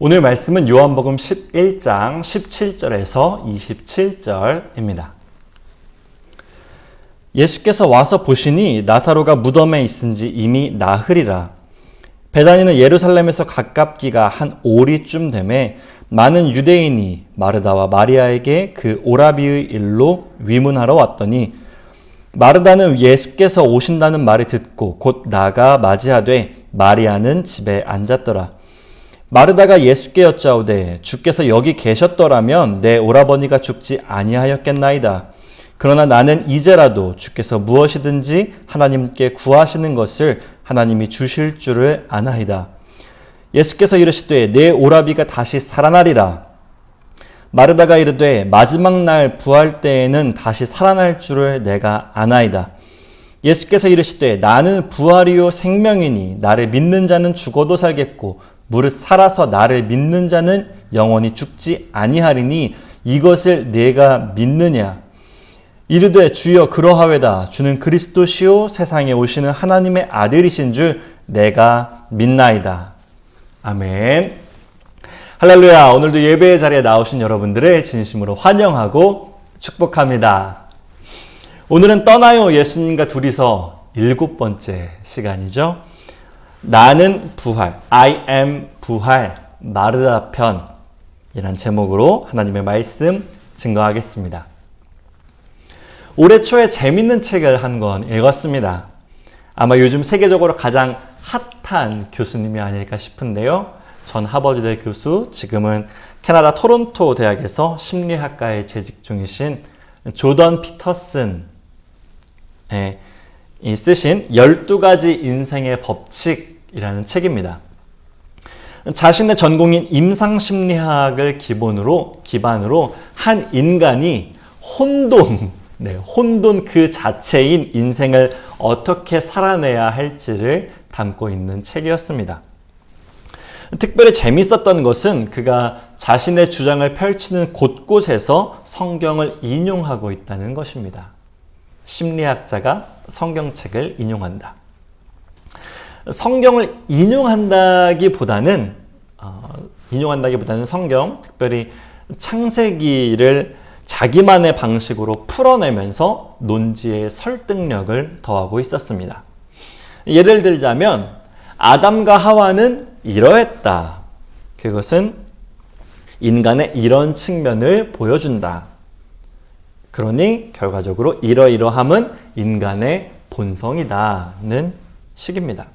오늘 말씀은 요한복음 11장 17절에서 27절입니다. 예수께서 와서 보시니 나사로가 무덤에 있은 지 이미 나흘이라. 베다니는 예루살렘에서 가깝기가 한 오리쯤 되매 많은 유대인이 마르다와 마리아에게 그 오라비의 일로 위문하러 왔더니 마르다는 예수께서 오신다는 말을 듣고 곧 나가 맞이하되 마리아는 집에 앉았더라. 마르다가 예수께 여짜오되 주께서 여기 계셨더라면 내 오라버니가 죽지 아니하였겠나이다. 그러나 나는 이제라도 주께서 무엇이든지 하나님께 구하시는 것을 하나님이 주실 줄을 아나이다. 예수께서 이르시되 내 오라비가 다시 살아나리라. 마르다가 이르되 마지막 날 부활 때에는 다시 살아날 줄을 내가 아나이다. 예수께서 이르시되 나는 부활이요 생명이니 나를 믿는 자는 죽어도 살겠고 무릇 살아서 나를 믿는 자는 영원히 죽지 아니하리니 이것을 내가 믿느냐 이르되 주여 그러하외다 주는 그리스도시요 세상에 오시는 하나님의 아들이신 줄 내가 믿나이다. 아멘. 할렐루야. 오늘도 예배의 자리에 나오신 여러분들을 진심으로 환영하고 축복합니다. 오늘은 떠나요 예수님과 둘이서 일곱 번째 시간이죠. 나는 부활, I am 부활, 마르다 편이란 제목으로 하나님의 말씀 증거하겠습니다. 올해 초에 재밌는 책을 한 권 읽었습니다. 아마 요즘 세계적으로 가장 핫한 교수님이 아닐까 싶은데요. 전 하버드대 교수, 지금은 캐나다 토론토 대학에서 심리학과에 재직 중이신 조던 피터슨의 쓰신 12가지 인생의 법칙이라는 책입니다. 자신의 전공인 임상심리학을 기본으로, 기반으로 한 인간이 혼돈, 네, 혼돈 그 자체인 인생을 어떻게 살아내야 할지를 담고 있는 책이었습니다. 특별히 재밌었던 것은 그가 자신의 주장을 펼치는 곳곳에서 성경을 인용하고 있다는 것입니다. 심리학자가 성경책을 인용한다. 성경을 인용한다기보다는 어, 인용한다기보다는 성경, 특별히 창세기를 자기만의 방식으로 풀어내면서 논지의 설득력을 더하고 있었습니다. 예를 들자면 아담과 하와는 이러했다. 그것은 인간의 이런 측면을 보여준다. 그러니 결과적으로 이러이러함은 인간의 본성이다는 식입니다.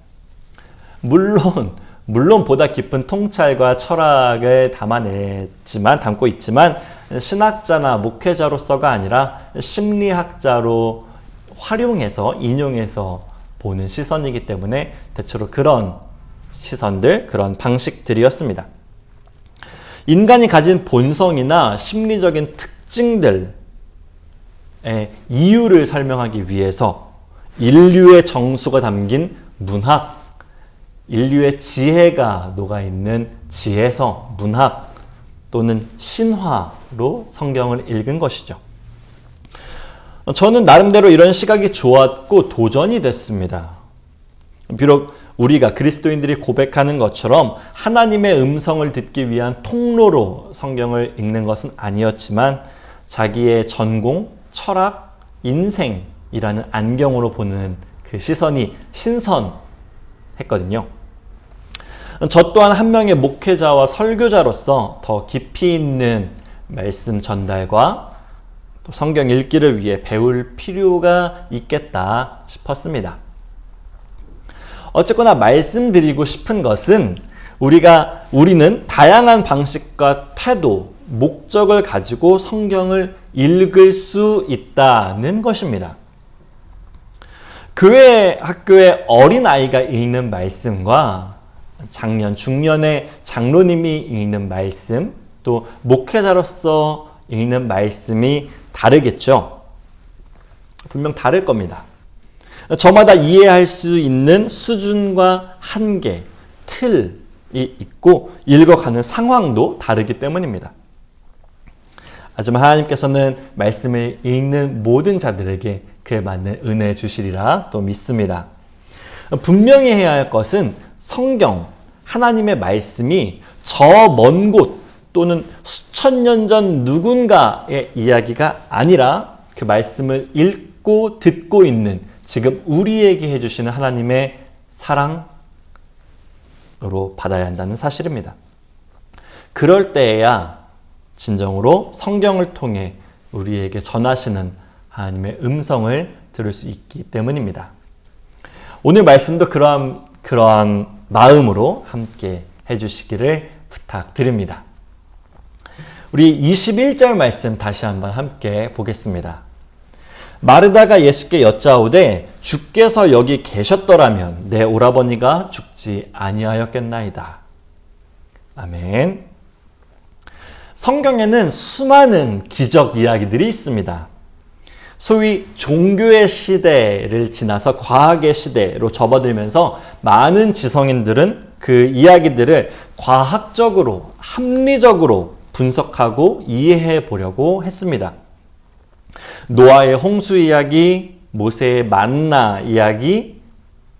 물론 물론 보다 깊은 통찰과 철학을 담아냈지만 담고 있지만 신학자나 목회자로서가 아니라 심리학자로 활용해서 인용해서 보는 시선이기 때문에 대체로 그런 시선들, 그런 방식들이었습니다. 인간이 가진 본성이나 심리적인 특징들의 이유를 설명하기 위해서 인류의 정수가 담긴 문학, 인류의 지혜가 녹아있는 지혜서, 문학 또는 신화로 성경을 읽은 것이죠. 저는 나름대로 이런 시각이 좋았고 도전이 됐습니다. 비록 우리가 그리스도인들이 고백하는 것처럼 하나님의 음성을 듣기 위한 통로로 성경을 읽는 것은 아니었지만 자기의 전공, 철학, 인생이라는 안경으로 보는 그 시선이 신선했거든요. 저 또한 한 명의 목회자와 설교자로서 더 깊이 있는 말씀 전달과 또 성경 읽기를 위해 배울 필요가 있겠다 싶었습니다. 어쨌거나 말씀드리고 싶은 것은 우리가 우리는 다양한 방식과 태도, 목적을 가지고 성경을 읽을 수 있다는 것입니다. 교회 학교의 어린 아이가 읽는 말씀과 작년 중년의 장로님이 읽는 말씀, 또 목회자로서 읽는 말씀이 다르겠죠. 분명 다를 겁니다. 저마다 이해할 수 있는 수준과 한계, 틀이 있고 읽어가는 상황도 다르기 때문입니다. 하지만 하나님께서는 말씀을 읽는 모든 자들에게 그에 맞는 은혜 주시리라 또 믿습니다. 분명히 해야 할 것은 성경, 하나님의 말씀이 저 먼 곳 또는 수천 년 전 누군가의 이야기가 아니라 그 말씀을 읽고 듣고 있는 지금 우리에게 해주시는 하나님의 사랑으로 받아야 한다는 사실입니다. 그럴 때에야 진정으로 성경을 통해 우리에게 전하시는 하나님의 음성을 들을 수 있기 때문입니다. 오늘 말씀도 그러한, 그러한 마음으로 함께 해주시기를 부탁드립니다. 우리 21절 말씀 다시 한번 함께 보겠습니다. 마르다가 예수께 여짜오되 주께서 여기 계셨더라면 내 오라버니가 죽지 아니하였겠나이다. 아멘. 성경에는 수많은 기적 이야기들이 있습니다. 소위 종교의 시대를 지나서 과학의 시대로 접어들면서 많은 지성인들은 그 이야기들을 과학적으로, 합리적으로 분석하고 이해해 보려고 했습니다. 노아의 홍수 이야기, 모세의 만나 이야기,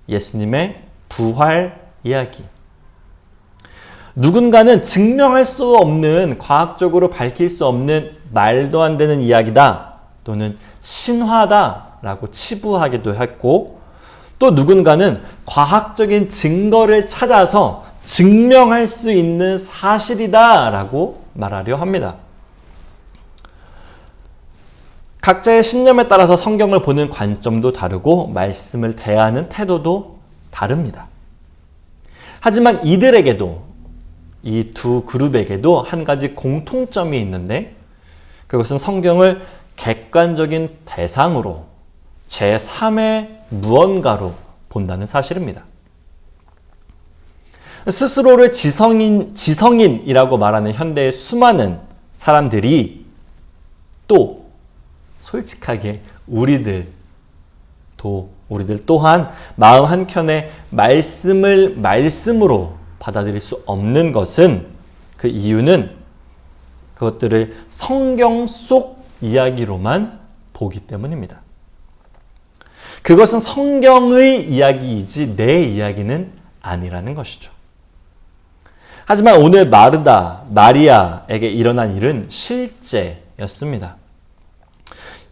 예수님의 부활 이야기. 누군가는 증명할 수 없는 과학적으로 밝힐 수 없는 말도 안 되는 이야기다 또는 신화다라고 치부하기도 했고 또 누군가는 과학적인 증거를 찾아서 증명할 수 있는 사실이다라고 말하려 합니다. 각자의 신념에 따라서 성경을 보는 관점도 다르고 말씀을 대하는 태도도 다릅니다. 하지만 이들에게도 이 두 그룹에게도 한 가지 공통점이 있는데 그것은 성경을 객관적인 대상으로 제3의 무언가로 본다는 사실입니다. 스스로를 지성인, 지성인이라고 말하는 현대의 수많은 사람들이 또 솔직하게 우리들 또 우리들 또한 마음 한켠에 말씀을 말씀으로 받아들일 수 없는 것은 그 이유는 그것들을 성경 속 이야기로만 보기 때문입니다. 그것은 성경의 이야기이지 내 이야기는 아니라는 것이죠. 하지만 오늘 마르다, 마리아에게 일어난 일은 실제였습니다.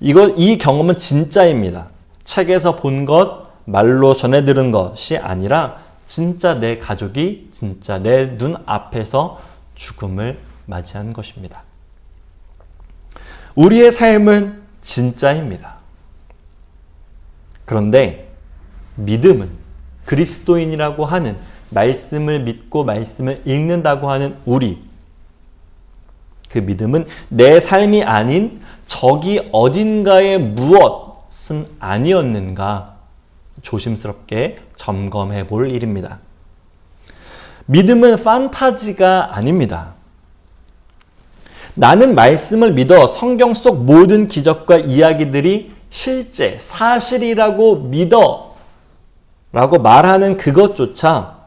이거, 이 경험은 진짜입니다. 책에서 본 것, 말로 전해 들은 것이 아니라 진짜 내 가족이 진짜 내 눈 앞에서 죽음을 맞이한 것입니다. 우리의 삶은 진짜입니다. 그런데 믿음은 그리스도인이라고 하는 말씀을 믿고 말씀을 읽는다고 하는 우리 그 믿음은 내 삶이 아닌 저기 어딘가의 무엇은 아니었는가 조심스럽게 점검해 볼 일입니다. 믿음은 판타지가 아닙니다. 나는 말씀을 믿어 성경 속 모든 기적과 이야기들이 실제 사실이라고 믿어 라고 말하는 그것조차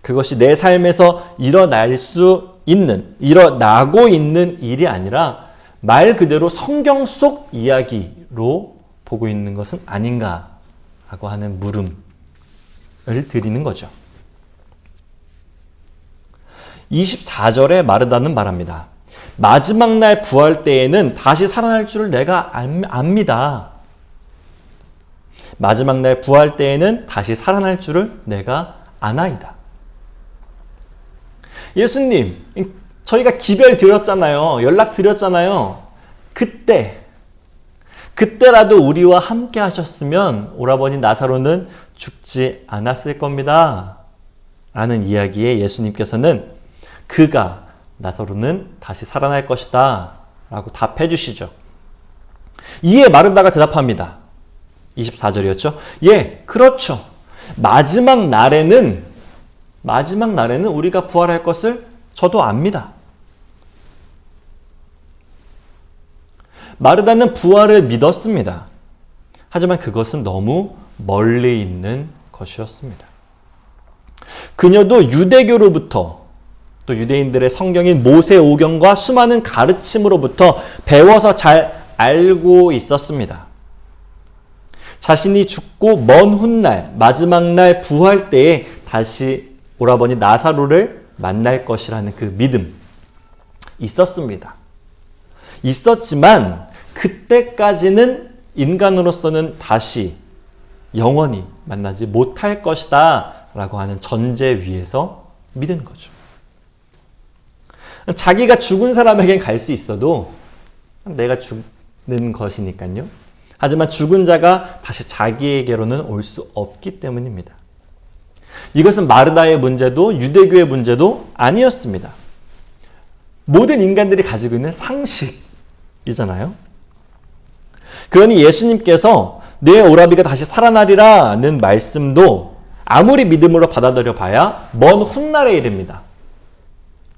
그것이 내 삶에서 일어날 수 있는, 일어나고 있는 일이 아니라 말 그대로 성경 속 이야기로 보고 있는 것은 아닌가 라고 하는 물음을 드리는 거죠. 24절에 마르다는 말합니다. 마지막 날 부활 때에는 다시 살아날 줄을 내가 압니다. 마지막 날 부활 때에는 다시 살아날 줄을 내가 아나이다. 예수님, 저희가 기별 드렸잖아요. 연락 드렸잖아요. 그때, 그때라도 우리와 함께 하셨으면 오라버니 나사로는 죽지 않았을 겁니다. 라는 이야기에 예수님께서는 그가 나사로는 다시 살아날 것이다. 라고 답해 주시죠. 이에 마르다가 대답합니다. 24절이었죠? 예, 그렇죠. 마지막 날에는, 마지막 날에는 우리가 부활할 것을 저도 압니다. 마르다는 부활을 믿었습니다. 하지만 그것은 너무 멀리 있는 것이었습니다. 그녀도 유대교로부터 또 유대인들의 성경인 모세오경과 수많은 가르침으로부터 배워서 잘 알고 있었습니다. 자신이 죽고 먼 훗날 마지막 날 부활 때에 다시 오라버니 나사로를 만날 것이라는 그 믿음 있었습니다. 있었지만 그때까지는 인간으로서는 다시 영원히 만나지 못할 것이다 라고 하는 전제 위에서 믿은 거죠. 자기가 죽은 사람에겐 갈 수 있어도 내가 죽는 것이니까요. 하지만 죽은 자가 다시 자기에게로는 올 수 없기 때문입니다. 이것은 마르다의 문제도 유대교의 문제도 아니었습니다. 모든 인간들이 가지고 있는 상식 이잖아요. 그러니 예수님께서 내 오라비가 다시 살아나리라는 말씀도 아무리 믿음으로 받아들여 봐야 먼 훗날의 일입니다.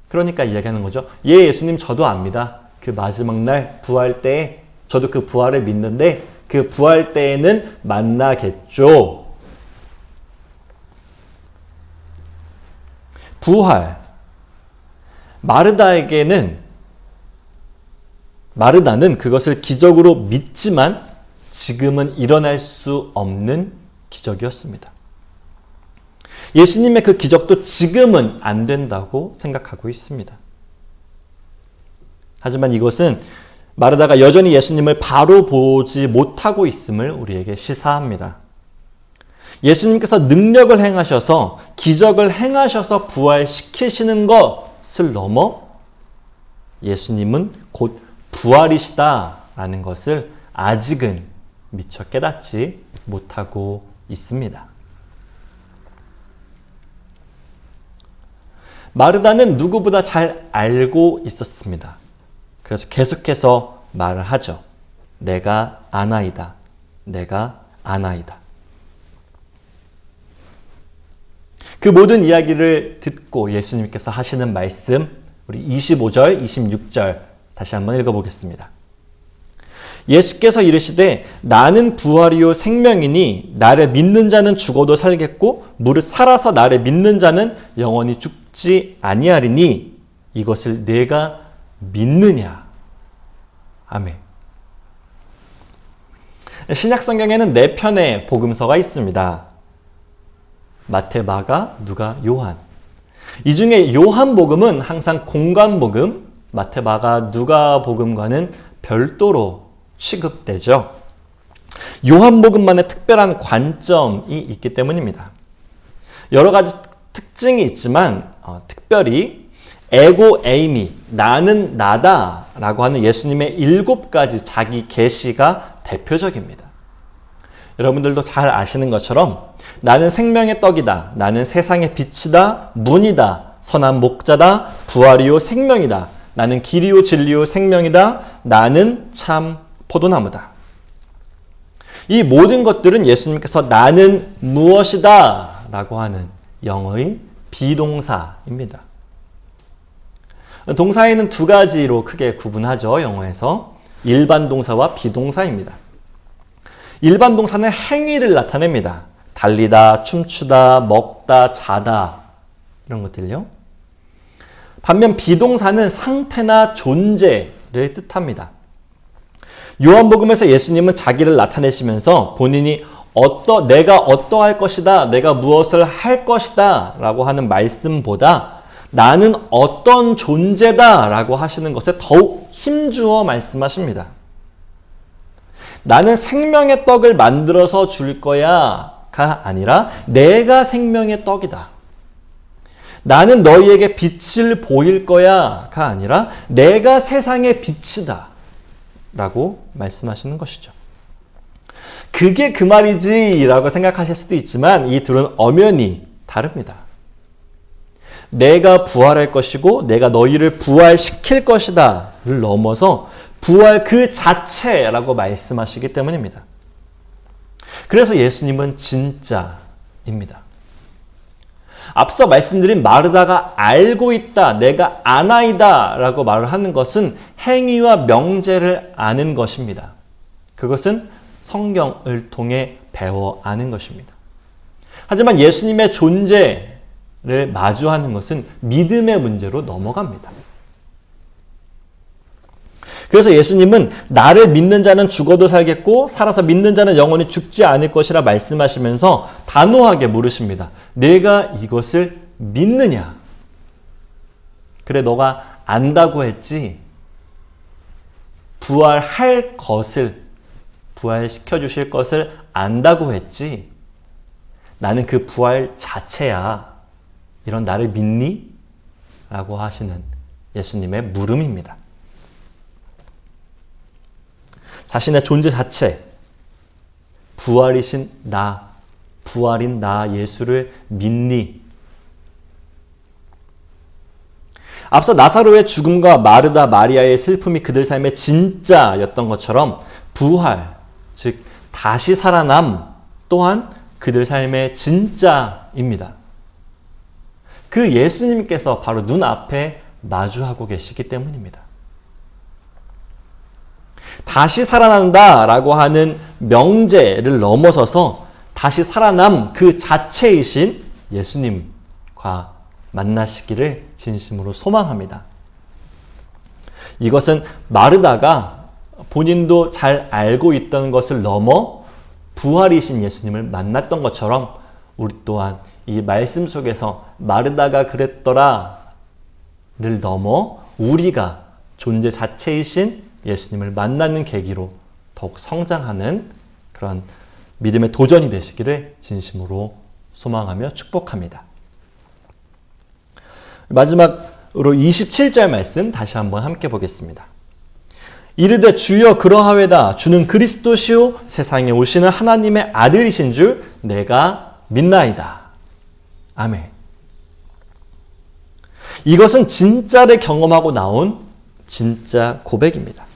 그러니까 이야기하는 거죠. 예, 예수님 저도 압니다. 그 마지막 날 부활 때에 저도 그 부활을 믿는데 그 부활 때에는 만나겠죠. 부활. 마르다에게는 마르다는 그것을 기적으로 믿지만 지금은 일어날 수 없는 기적이었습니다. 예수님의 그 기적도 지금은 안 된다고 생각하고 있습니다. 하지만 이것은 마르다가 여전히 예수님을 바로 보지 못하고 있음을 우리에게 시사합니다. 예수님께서 능력을 행하셔서 기적을 행하셔서 부활시키시는 것을 넘어 예수님은 곧 부활이시다라는 것을 아직은 미처 깨닫지 못하고 있습니다. 마르다는 누구보다 잘 알고 있었습니다. 그래서 계속해서 말을 하죠. 내가 아나이다. 내가 아나이다. 그 모든 이야기를 듣고 예수님께서 하시는 말씀, 우리 25절, 26절 다시 한번 읽어보겠습니다. 예수께서 이르시되 나는 부활이요 생명이니 나를 믿는 자는 죽어도 살겠고 무릇 살아서 나를 믿는 자는 영원히 죽지 아니하리니 이것을 내가 믿느냐. 아멘. 신약 성경에는 네 편의 복음서가 있습니다. 마태, 마가, 누가, 요한. 이 중에 요한 복음은 항상 공간 복음, 마태, 마가, 누가 복음과는 별도로 취급되죠. 요한복음만의 특별한 관점이 있기 때문입니다. 여러 가지 특징이 있지만 어, 특별히 에고 에이미 나는 나다라고 하는 예수님의 일곱 가지 자기 계시가 대표적입니다. 여러분들도 잘 아시는 것처럼 나는 생명의 떡이다. 나는 세상의 빛이다. 문이다. 선한 목자다. 부활이요 생명이다. 나는 길이요 진리요 생명이다. 나는 참 포도나무다. 이 모든 것들은 예수님께서 나는 무엇이다 라고 하는 영어의 비동사입니다. 동사에는 두 가지로 크게 구분하죠. 영어에서. 일반 동사와 비동사입니다. 일반 동사는 행위를 나타냅니다. 달리다, 춤추다, 먹다, 자다 이런 것들요. 반면 비동사는 상태나 존재를 뜻합니다. 요한복음에서 예수님은 자기를 나타내시면서 본인이 어떠 내가 어떠할 것이다, 내가 무엇을 할 것이다라고 하는 말씀보다 나는 어떤 존재다라고 하시는 것에 더욱 힘주어 말씀하십니다. 나는 생명의 떡을 만들어서 줄 거야가 아니라 내가 생명의 떡이다. 나는 너희에게 빛을 보일 거야가 아니라 내가 세상의 빛이다. 라고 말씀하시는 것이죠. 그게 그 말이지 라고 생각하실 수도 있지만 이 둘은 엄연히 다릅니다. 내가 부활할 것이고 내가 너희를 부활시킬 것이다를 넘어서 부활 그 자체라고 말씀하시기 때문입니다. 그래서 예수님은 진짜입니다. 앞서 말씀드린 마르다가 알고 있다, 내가 아나이다 라고 말을 하는 것은 행위와 명제를 아는 것입니다. 그것은 성경을 통해 배워 아는 것입니다. 하지만 예수님의 존재를 마주하는 것은 믿음의 문제로 넘어갑니다. 그래서 예수님은 나를 믿는 자는 죽어도 살겠고 살아서 믿는 자는 영원히 죽지 않을 것이라 말씀하시면서 단호하게 물으십니다. 내가 이것을 믿느냐? 그래, 너가 안다고 했지. 부활할 것을, 부활시켜 주실 것을 안다고 했지. 나는 그 부활 자체야. 이런 나를 믿니? 라고 하시는 예수님의 물음입니다. 자신의 존재 자체, 부활이신 나, 부활인 나 예수를 믿니? 앞서 나사로의 죽음과 마르다 마리아의 슬픔이 그들 삶의 진짜였던 것처럼 부활, 즉 다시 살아남 또한 그들 삶의 진짜입니다. 그 예수님께서 바로 눈앞에 마주하고 계시기 때문입니다. 다시 살아난다 라고 하는 명제를 넘어서서 다시 살아남 그 자체이신 예수님과 만나시기를 진심으로 소망합니다. 이것은 마르다가 본인도 잘 알고 있던 것을 넘어 부활이신 예수님을 만났던 것처럼 우리 또한 이 말씀 속에서 마르다가 그랬더라를 넘어 우리가 존재 자체이신 예수님을 만나는 계기로 더욱 성장하는 그런 믿음의 도전이 되시기를 진심으로 소망하며 축복합니다. 마지막으로 27절 말씀 다시 한번 함께 보겠습니다. 이르되 주여 그러하외다 주는 그리스도시요 세상에 오시는 하나님의 아들이신 줄 내가 믿나이다. 아멘. 이것은 진짜를 경험하고 나온 진짜 고백입니다.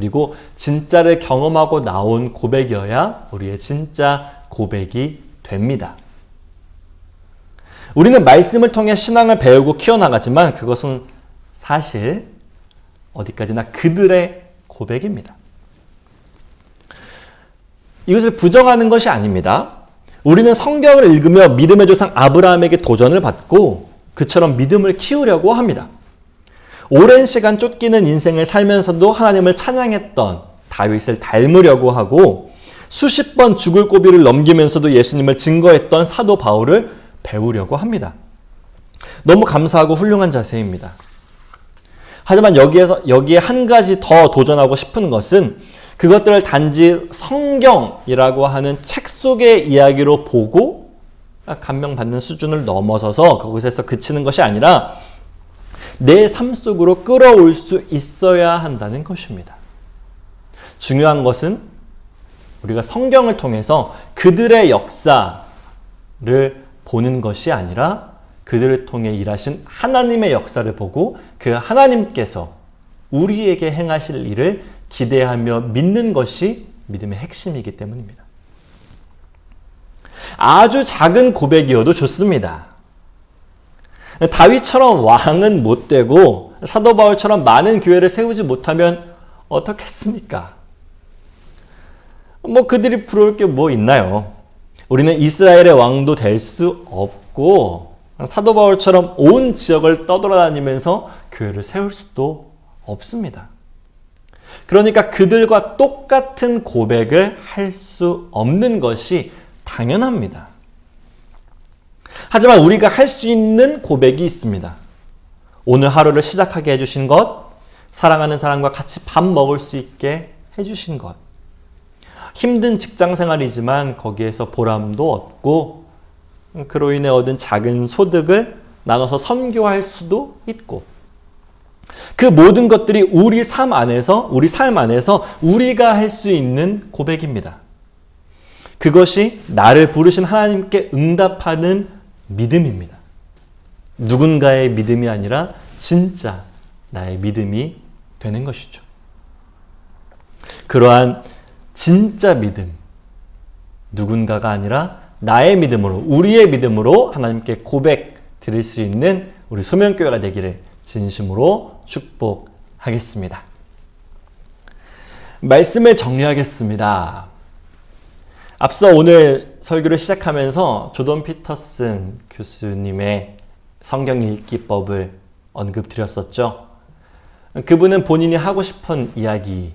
그리고 진짜를 경험하고 나온 고백이어야 우리의 진짜 고백이 됩니다. 우리는 말씀을 통해 신앙을 배우고 키워나가지만 그것은 사실 어디까지나 그들의 고백입니다. 이것을 부정하는 것이 아닙니다. 우리는 성경을 읽으며 믿음의 조상 아브라함에게 도전을 받고 그처럼 믿음을 키우려고 합니다. 오랜 시간 쫓기는 인생을 살면서도 하나님을 찬양했던 다윗을 닮으려고 하고 수십 번 죽을 고비를 넘기면서도 예수님을 증거했던 사도 바울을 배우려고 합니다. 너무 감사하고 훌륭한 자세입니다. 하지만 여기에서 여기에 한 가지 더 도전하고 싶은 것은 그것들을 단지 성경이라고 하는 책 속의 이야기로 보고 감명받는 수준을 넘어서서 그것에서 그치는 것이 아니라 내 삶 속으로 끌어올 수 있어야 한다는 것입니다. 중요한 것은 우리가 성경을 통해서 그들의 역사를 보는 것이 아니라 그들을 통해 일하신 하나님의 역사를 보고 그 하나님께서 우리에게 행하실 일을 기대하며 믿는 것이 믿음의 핵심이기 때문입니다. 아주 작은 고백이어도 좋습니다. 다윗처럼 왕은 못 되고 사도 바울처럼 많은 교회를 세우지 못하면 어떻겠습니까? 뭐 그들이 부러울 게 뭐 있나요? 우리는 이스라엘의 왕도 될 수 없고 사도 바울처럼 온 지역을 떠돌아다니면서 교회를 세울 수도 없습니다. 그러니까 그들과 똑같은 고백을 할 수 없는 것이 당연합니다. 하지만 우리가 할 수 있는 고백이 있습니다. 오늘 하루를 시작하게 해주신 것, 사랑하는 사람과 같이 밥 먹을 수 있게 해주신 것. 힘든 직장 생활이지만 거기에서 보람도 얻고, 그로 인해 얻은 작은 소득을 나눠서 선교할 수도 있고, 그 모든 것들이 우리 삶 안에서, 우리 삶 안에서 우리가 할 수 있는 고백입니다. 그것이 나를 부르신 하나님께 응답하는 믿음입니다. 누군가의 믿음이 아니라 진짜 나의 믿음이 되는 것이죠. 그러한 진짜 믿음, 누군가가 아니라 나의 믿음으로, 우리의 믿음으로 하나님께 고백 드릴 수 있는 우리 소명교회가 되기를 진심으로 축복하겠습니다. 말씀을 정리하겠습니다. 앞서 오늘 설교를 시작하면서 조던 피터슨 교수님의 성경 읽기법을 언급드렸었죠. 그분은 본인이 하고 싶은 이야기에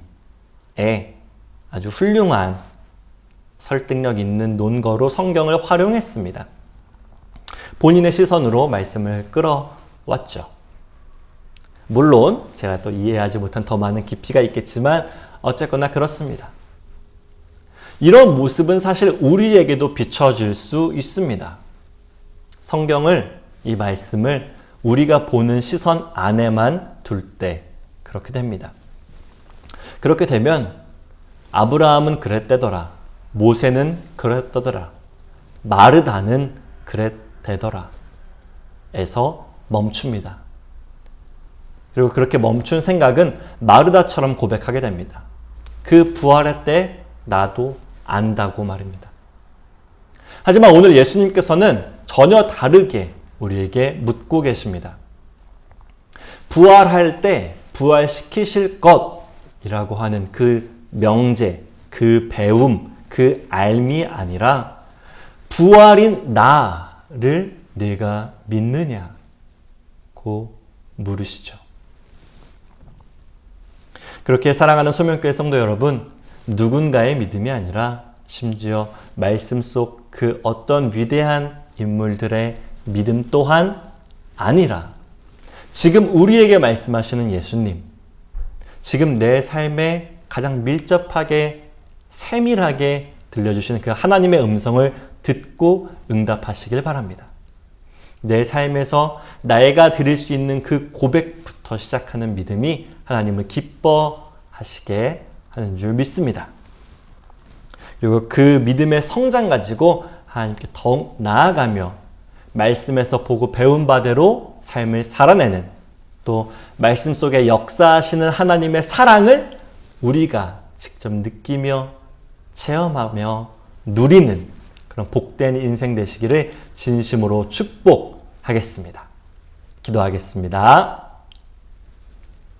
아주 훌륭한 설득력 있는 논거로 성경을 활용했습니다. 본인의 시선으로 말씀을 끌어왔죠. 물론 제가 또 이해하지 못한 더 많은 깊이가 있겠지만 어쨌거나 그렇습니다. 이런 모습은 사실 우리에게도 비춰질 수 있습니다. 성경을, 이 말씀을 우리가 보는 시선 안에만 둘 때 그렇게 됩니다. 그렇게 되면 아브라함은 그랬대더라. 모세는 그랬더더라. 마르다는 그랬대더라. 에서 멈춥니다. 그리고 그렇게 멈춘 생각은 마르다처럼 고백하게 됩니다. 그 부활의 때 나도 안다고 말입니다. 하지만 오늘 예수님께서는 전혀 다르게 우리에게 묻고 계십니다. 부활할 때 부활시키실 것이라고 하는 그 명제, 그 배움, 그 알미 아니라 부활인 나를 내가 믿느냐고 물으시죠. 그렇게 사랑하는 소명교회 성도 여러분, 누군가의 믿음이 아니라 심지어 말씀 속 그 어떤 위대한 인물들의 믿음 또한 아니라 지금 우리에게 말씀하시는 예수님, 지금 내 삶에 가장 밀접하게 세밀하게 들려주시는 그 하나님의 음성을 듣고 응답하시길 바랍니다. 내 삶에서 나이가 드릴 수 있는 그 고백부터 시작하는 믿음이 하나님을 기뻐하시게 하는 줄 믿습니다. 그리고 그 믿음의 성장 가지고 하나님께 더욱 나아가며 말씀에서 보고 배운 바대로 삶을 살아내는 또 말씀 속에 역사하시는 하나님의 사랑을 우리가 직접 느끼며 체험하며 누리는 그런 복된 인생 되시기를 진심으로 축복하겠습니다. 기도하겠습니다.